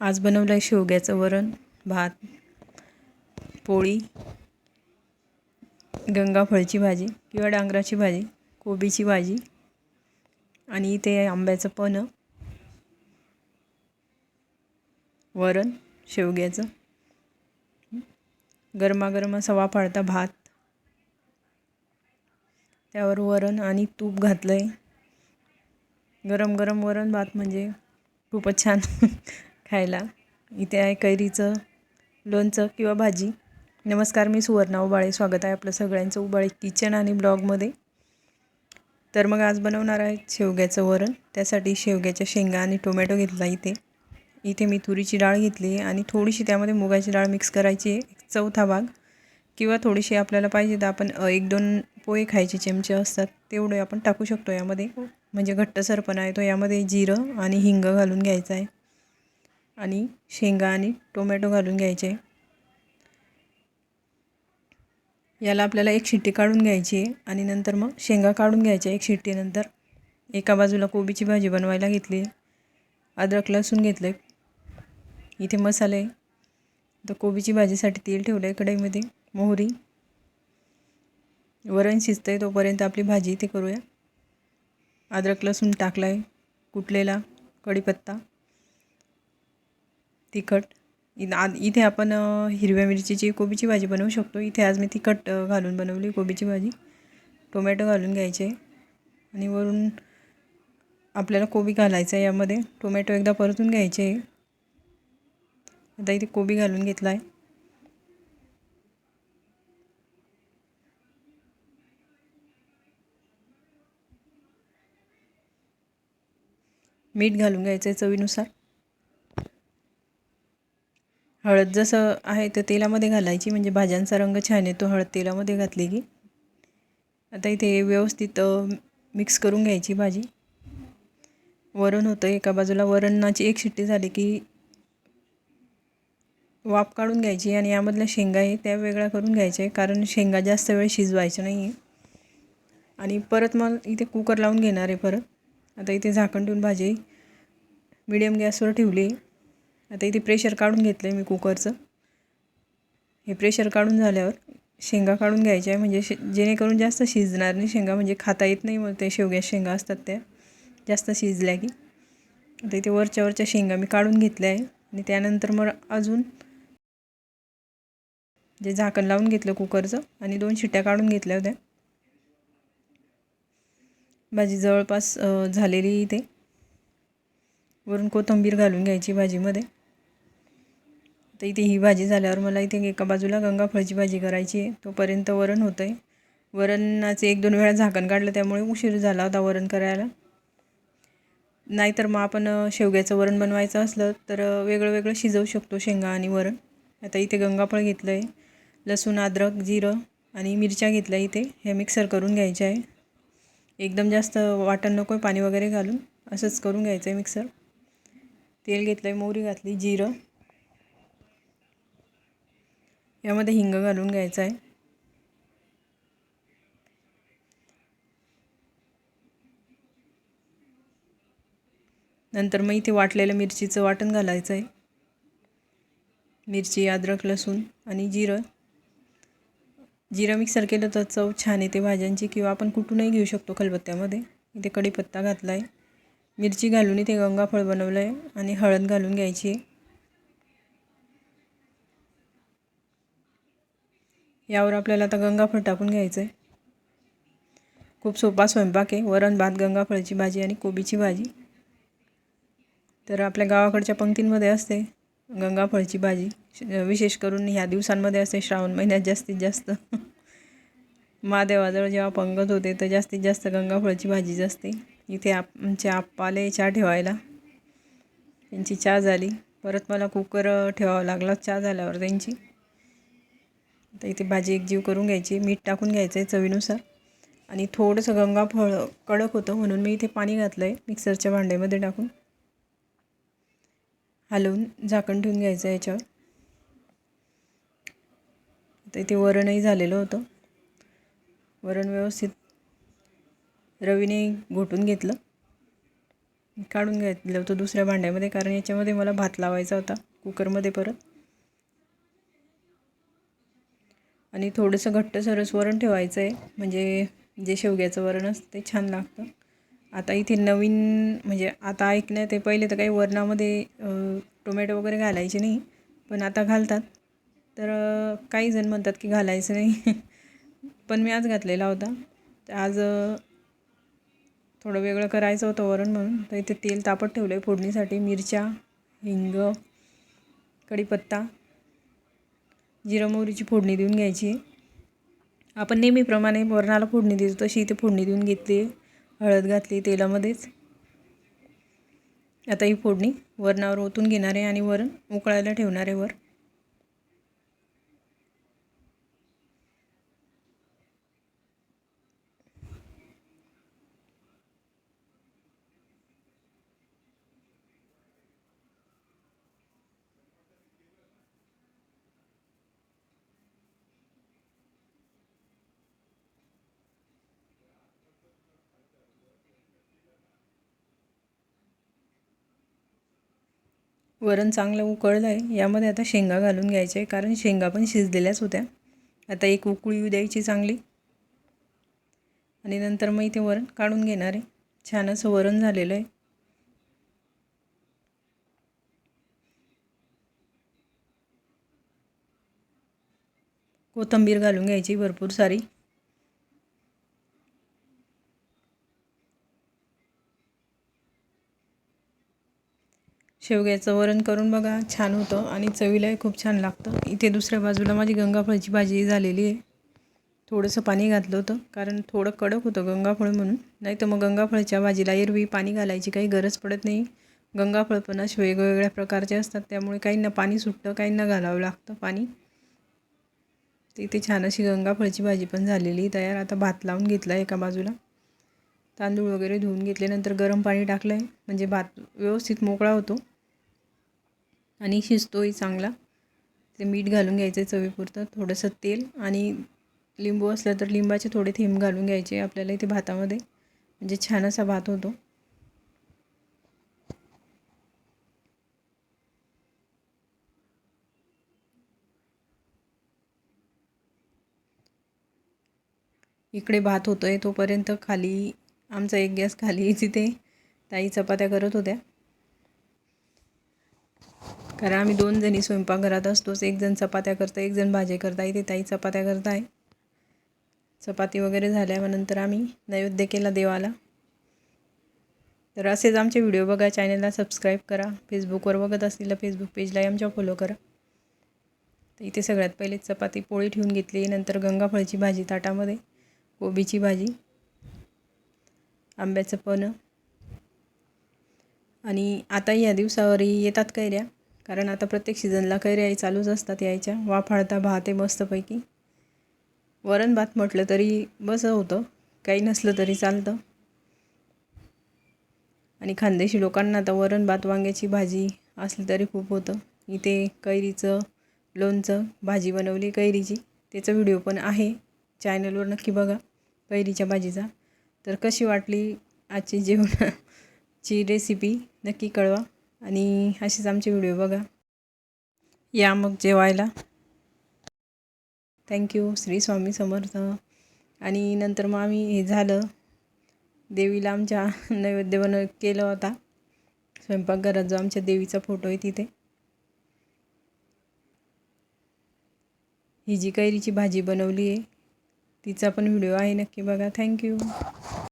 आज बनवलं आहे शेवग्याचं वरण भात पोळी गंगाफळची भाजी किंवा डांगराची भाजी कोबीची भाजी आणि इथे आंब्याचं पण वरण शेवग्याचं गरमागरम असा वाफाळता भात त्यावर वरण आणि तूप घातलं आहे गरम गरम वरण भात म्हणजे खूपच छान. खायला. इथे आहे कैरीचं लोणचं किंवा भाजी. नमस्कार मी सुवर्णा उबाळे. स्वागत आहे आपलं सगळ्यांचं उबाळे किचन आणि ब्लॉगमध्ये. तर मग आज बनवणार आहे शेवग्याचं वरण. त्यासाठी शेवग्याच्या शेंगा आणि टोमॅटो घेतला इथे. इथे मी तुरीची डाळ घेतली आहे आणि थोडीशी त्यामध्ये मुगाची डाळ मिक्स करायची आहे. एक चौथा भाग किंवा थोडीशी आपल्याला पाहिजे तर आपण एक दोन पोहे खायचे चमचे असतात तेवढे आपण टाकू शकतो यामध्ये. म्हणजे घट्टसरपणा आहे तो यामध्ये जिरं आणि हिंग घालून घ्यायचा आहे. आणि शेंगा आणि टोमॅटो घालून घ्यायचे. याला आपल्याला एक शिट्टी काढून घ्यायची आहे आणि नंतर मग शेंगा काढून घ्यायच्या. एक शिट्टीनंतर एका बाजूला कोबीची भाजी बनवायला घेतली. अद्रक लसूण घेतलं आहे इथे मसाले. तर कोबीची भाजीसाठी तेल ठेवलं आहे कढईमध्ये. मोहरी. वरण शिजतं आहे तोपर्यंत आपली भाजी इथे करूया. अद्रक लसूण टाकला आहे कुटलेला कढीपत्ता. तिखट. इथे आपण हिरव्या मिरचीची कोबीची भाजी बनवू शकतो. इथे आज मी तिखट घालून बनवली कोबीची भाजी. टोमॅटो घालून घ्यायचे. आणि वरून आपल्याला कोबी घालायचं आहे यामध्ये. टोमॅटो एकदा परतून घ्यायचे. आता इथे कोबी घालून घेतला आहे मीठ घालून घ्यायचं आहे चवीनुसार. हळद जसं आहे तर तेलामध्ये घालायची म्हणजे भाज्यांचा रंग छान येतो हळद तेलामध्ये घातली की. आता इथे व्यवस्थित मिक्स करून घ्यायची भाजी. वरण होतं एका बाजूला वरणाची एक शिट्टी झाली की वाफ काढून घ्यायची आणि यामधल्या शेंगा आहे त्या वेगळ्या करून घ्यायच्या आहे कारण शेंगा जास्त वेळ शिजवायचं नाही आहे. आणि परत मग इथे कुकर लावून घेणार आहे परत. आता इथे झाकण ठेवून भाजी मिडियम गॅसवर ठेवली आहे. आता इथे प्रेशर काढून घेतलं आहे मी कुकरचं हे प्रेशर काढून झाल्यावर शेंगा काढून घ्यायच्या आहे. म्हणजे शे जेणेकरून जास्त शिजणार नाही शेंगा. म्हणजे खाता येत नाही मग ते शेवग्या शेंगा असतात त्या. जास्त शिजल्या की. आता इथे वरच्या वरच्या शेंगा मी काढून घेतल्या आहे. आणि त्यानंतर मग अजून जे झाकण लावून घेतलं कुकरचं आणि दोन शिट्ट्या काढून घेतल्या होत्या. भाजी जवळपास झालेली इथे. वरून कोथिंबीर घालून घ्यायची भाजीमध्ये. तर इथे ही भाजी झाल्यावर मला इथे एका बाजूला गंगाफळची भाजी करायची आहे. तोपर्यंत वरण होतं आहे वरणाचे एक दोन वेळा झाकण काढलं त्यामुळे उशीर झाला होता वरण करायला. नाहीतर मग आपण शेवग्याचं वरण बनवायचं असलं तर वेगळं वेगळं शिजवू शकतो शेंगा आणि वरण. आता इथे गंगाफळ घेतलं आहे लसूण अद्रक जिरं आणि मिरच्या घेतल्या इथे. हे मिक्सर करून घ्यायचे आहे. एकदम जास्त वाटण नको आहे पाणी वगैरे घालून. असंच करून घ्यायचं आहे मिक्सर. तेल घेतलं आहे मोहरी घातली जिरं. यामध्ये हिंग घालून घ्यायचं आहे. नंतर मग इथे वाटलेलं मिरचीचं वाटण घालायचं आहे. मिरची अद्रक लसूण आणि जिरं. जिरं मिक्सर केलं तर चव छान येते भाज्यांची किंवा आपण कुठूनही घेऊ शकतो खलबत्त्यामध्ये. इथे कढीपत्ता घातला आहे मिरची घालून इथे गंगाफळ बनवलं आहे आणि हळद घालून घ्यायची आहे. यावर आपल्याला आता गंगाफळ टाकून घ्यायचं आहे खूप सोपा स्वयंपाक आहे. वरण भात गंगाफळची भाजी आणि कोबीची भाजी. तर आपल्या गावाकडच्या पंक्तींमध्ये असते गंगाफळची भाजी. विशेष करून ह्या दिवसांमध्ये असते श्रावण महिन्यात जास्तीत जास्त. महादेवाजवळ जेव्हा पंगत होते तर जास्तीत जास्त गंगाफळची भाजीच असते. इथे आप आमचे आप्पाले चहा ठेवायला. त्यांची चहा झाली. परत मला कुकर ठेवावा लागला. चहा झाल्यावर त्यांची. तर इथे भाजी एकजीव करून घ्यायची मीठ टाकून घ्यायचं आहे चवीनुसार. आणि थोडंसं गंगा फळ कडक होतं म्हणून मी इथे पाणी घातलं आहे मिक्सरच्या भांड्यामध्ये टाकून. हलवून झाकण ठेवून घ्यायचं याच्यावर. आता इथे वरणही झालेलं होतं. वरण व्यवस्थित रवीने घोटून घेतलं. काढून घेतलं होतं दुसऱ्या भांड्यामध्ये कारण याच्यामध्ये मला भात लावायचा होता कुकरमध्ये परत. आणि थोडंसं घट्ट सरस वरण ठेवायचं आहे. म्हणजे जे शेवग्याचं वरण असतं ते छान लागतं. आता इथे नवीन म्हणजे आता ऐकण्यात ते पहिले तर काही वरणामध्ये टोमॅटो वगैरे घालायचे नाही पण आता घालतात. तर काही जण म्हणतात की घालायचं नाही. पण मी आज घातलेला होता. तर आज थोडं वेगळं करायचं होतं वरण म्हणून. तर इथे तेल तापत ठेवलं आहे फोडणीसाठी. मिरच्या हिंग कढीपत्ता जिरं मोहरीची फोडणी देऊन घ्यायची. आपण नेहमीप्रमाणे वरणाला फोडणी देतो तशी इथे फोडणी देऊन घेतली. हळद घातली तेलामध्येच. आता ही फोडणी वरणावर ओतून घेणार आहे आणि वरण उकळायला ठेवणार आहे वर. वरण चांगलं उकळलं आहे यामध्ये आता शेंगा घालून घ्यायचे कारण शेंगा पण शिजलेल्याच होत्या. आता एक उकळी द्यायची चांगली. आणि नंतर मग इथे वरण काढून घेणार आहे. छान असं वरण झालेलं आहे. कोथंबीर घालून घ्यायची भरपूर सारी. शेवग्याचं वरण करून बघा छान होतं आणि चवीलाही खूप छान लागतं. इथे दुसऱ्या बाजूला माझी गंगाफळची भाजी झालेली आहे. थोडंसं पाणी घातलं होतं कारण थोडं कडक होतं गंगाफळ म्हणून. नाही तर मग गंगाफळच्या भाजीला एरवी पाणी घालायची काही गरज पडत नाही. गंगाफळ पण असे वेगवेगळ्या प्रकारचे असतात त्यामुळे काहींना पाणी सुटतं काहींना घालावं लागतं पाणी. तर इथे छान अशी गंगाफळची भाजी पण झालेली तयार आता भात लावून घेतला एका बाजूला. तांदूळ वगैरे धुवून घेतल्यानंतर गरम पाणी टाकलं आहे म्हणजे भात व्यवस्थित मोकळा होतो. आणि शिजतोही चांगला. ते मीठ घालून घ्यायचं आहे चवीपुरतं थोडंसं तेल आणि लिंबू असलं तर लिंबाचे थोडे थेंब घालून घ्यायचे आपल्याला इथे भातामध्ये. म्हणजे छान असा भात होतो. इकडे भात होतो आहे तोपर्यंत खाली आमचा एक गॅस खाली तिथे ताई चपात्या करत होत्या. कारण आम्ही दोन जणी स्वयंपाकघरात असतोच. एक जण चपात्या करतं एक जण भाजी करता इथे ताई चपात्या करताय. चपाती वगैरे झाल्यानंतर आम्ही नैवेद्य केला देवाला. तर असेच आमचे व्हिडिओ बघा. चॅनलला सबस्क्राईब करा. फेसबुकवर बघत असलेलं फेसबुक पेजलाही आमच्या फॉलो करा. तर इथे सगळ्यात पहिले चपाती पोळी ठेवून घेतली. नंतर गंगाफळची भाजी ताटामध्ये कोबीची भाजी आंब्याचं पण आणि आता या दिवसावरही येतात कैऱ्या. कारण आता प्रत्येक सीझनला कैऱ्याही चालूच असतात यायच्या. वाफाळता भाते मस्तपैकी. वरण भात म्हटलं तरी बस होतं. काही नसलं तरी चालतं. आणि खानदेशी लोकांना आता वरण भात वांग्याची भाजी असली तरी खूप होतं. इथे कैरीचं लोणचं भाजी बनवली कैरीची. त्याचा व्हिडिओ पण आहे. चॅनलवर नक्की बघा कैरीच्या भाजीचा. तर कशी वाटली आजची जेवणाची रेसिपी नक्की कळवा. आणि असेच आमचे व्हिडिओ बघा. या मग जेवायला. Thank you Shri Swami Samarth. आणि नंतर मग आम्ही हे झालं. देवीला आमच्या नैवेद्य बन केलं होता. स्वयंपाकघरात जो आमच्या देवीचा फोटो आहे तिथे. ही जी कैरीची भाजी बनवली आहे तिचा पण व्हिडिओ आहे नक्की बघा. थँक्यू